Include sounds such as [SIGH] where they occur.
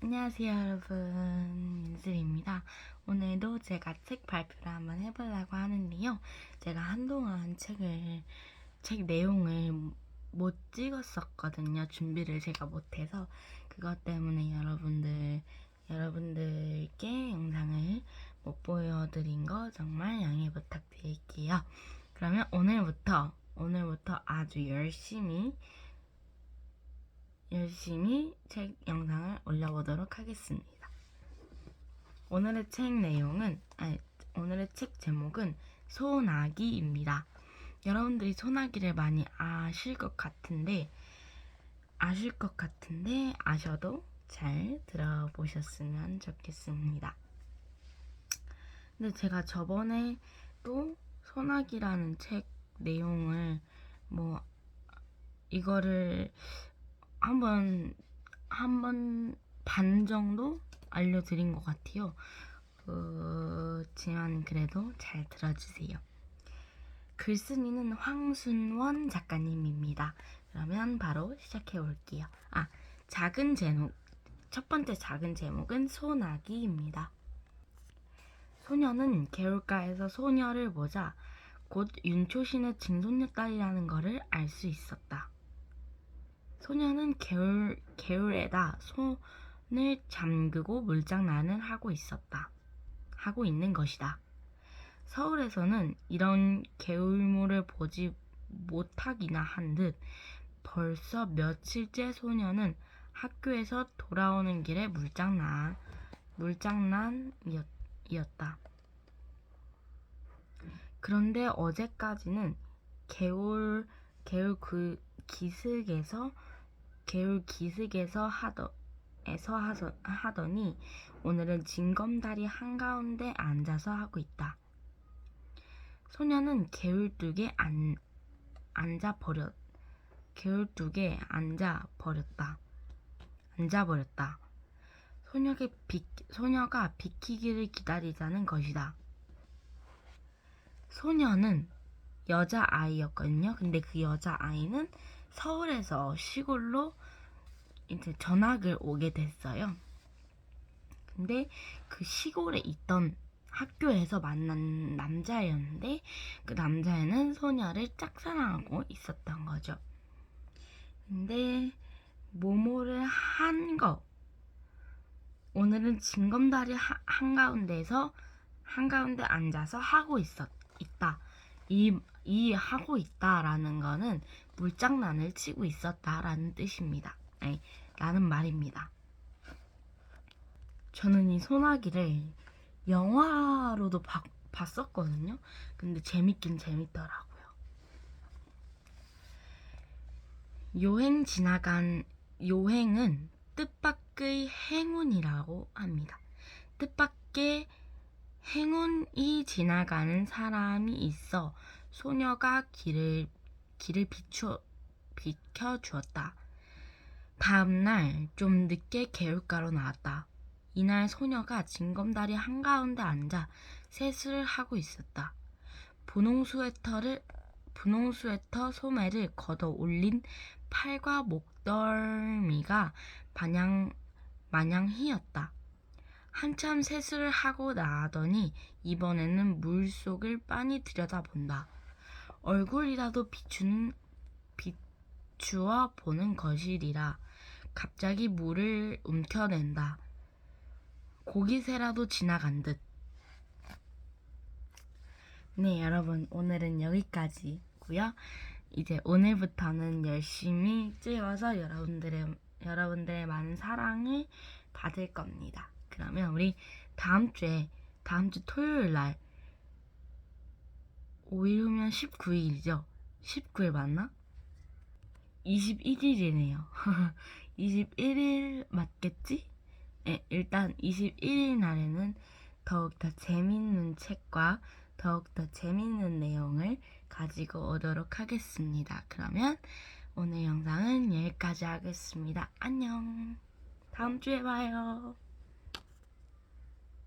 안녕하세요 여러분. 민슬입니다. 오늘도 제가 책 발표를 한번 해보려고 하는데요. 제가 한동안 책을 책 내용을 못 찍었었거든요. 준비를 제가 못해서. 그것 때문에 여러분들 여러분들께 영상을 못 보여드린 거 정말 양해 부탁드릴게요. 그러면 오늘부터 오늘부터 아주 열심히 열심히 책 영상을 올려보도록 하겠습니다. 오늘의 책 내용은, 아니, 오늘의 책 제목은 소나기입니다. 여러분들이 소나기를 많이 아실 것 같은데, 아실 것 같은데, 아셔도 잘 들어보셨으면 좋겠습니다. 근데 제가 저번에 또 소나기라는 책 내용을 뭐, 이거를 한번 한 번 반 정도 알려드린 것 같아요. 그렇지만 그래도 잘 들어주세요. 글쓴이는 황순원 작가님입니다. 그러면 바로 시작해 볼게요. 아, 작은 제목. 첫 번째 작은 제목은 소나기입니다. 소녀는 개울가에서 소녀를 보자 곧 윤초신의 증손녀딸이라는 것을 알 수 있었다. 소녀는 개울, 개울에다 손을 잠그고 물장난을 하고 있었다. 하고 있는 것이다. 서울에서는 이런 개울물을 보지 못하기나 한 듯 벌써 며칠째 소녀는 학교에서 돌아오는 길에 물장난, 물장난이었다. 그런데 어제까지는 개울, 개울 그 기슭에서 개울 기슭에서 하더 에서 하서, 하더니 오늘은 징검다리 한가운데 앉아서 하고 있다. 소녀는 개울뚝에 안, 앉아 버렸 개울뚝에 앉아 버렸다. 앉아 버렸다. 소녀가 비, 소녀가 비키기를 기다리자는 것이다. 소녀는 여자 아이였거든요. 근데 그 여자 아이는 서울에서 시골로 이제 전학을 오게 됐어요. 근데 그 시골에 있던 학교에서 만난 남자였는데 그 남자애는 소녀를 짝사랑하고 있었던 거죠. 근데 모모를 한 거. 오늘은 징검다리 하- 한가운데에서 한가운데 앉아서 하고 있었 있다. 이, 이 하고 있다라는 거는 물장난을 치고 있었다라는 뜻입니다. 아니, 라는 말입니다. 저는 이 소나기를 영화로도 봐- 봤었거든요. 근데 재밌긴 재밌더라고요. 요행 지나간 요행은 뜻밖의 행운이라고 합니다. 뜻밖의 행운이 지나가는 사람이 있어 소녀가 길을 길을 비추 비켜 주었다. 다음 날 좀 늦게 개울가로 나왔다. 이날 소녀가 징검다리 한가운데 앉아 세수를 하고 있었다. 분홍 스웨터를 분홍 스웨터 소매를 걷어 올린 팔과 목덜미가 마냥 마냥 휘었다. 한참 세수를 하고 나더니 이번에는 물 속을 빤히 들여다본다. 얼굴이라도 비추는 비추어 보는 것이리라. 갑자기 물을 움켜낸다. 고기새라도 지나간 듯. 네, 여러분 오늘은 여기까지고요. 이제 오늘부터는 열심히 찍어서 여러분들의 여러분들의 많은 사랑을 받을 겁니다. 그러면 우리 다음 주에 다음 주 토요일 날 5일 후면 19일이죠. 19일 맞나? 21일이네요. 21일 [LAUGHS] 맞겠지? 네, 일단 21일 날에는 더욱더 재밌는 책과 더욱더 재밌는 내용을 가지고 오도록 하겠습니다. 그러면 오늘 영상은 여기까지 하겠습니다. 안녕. 다음 주에 봐요.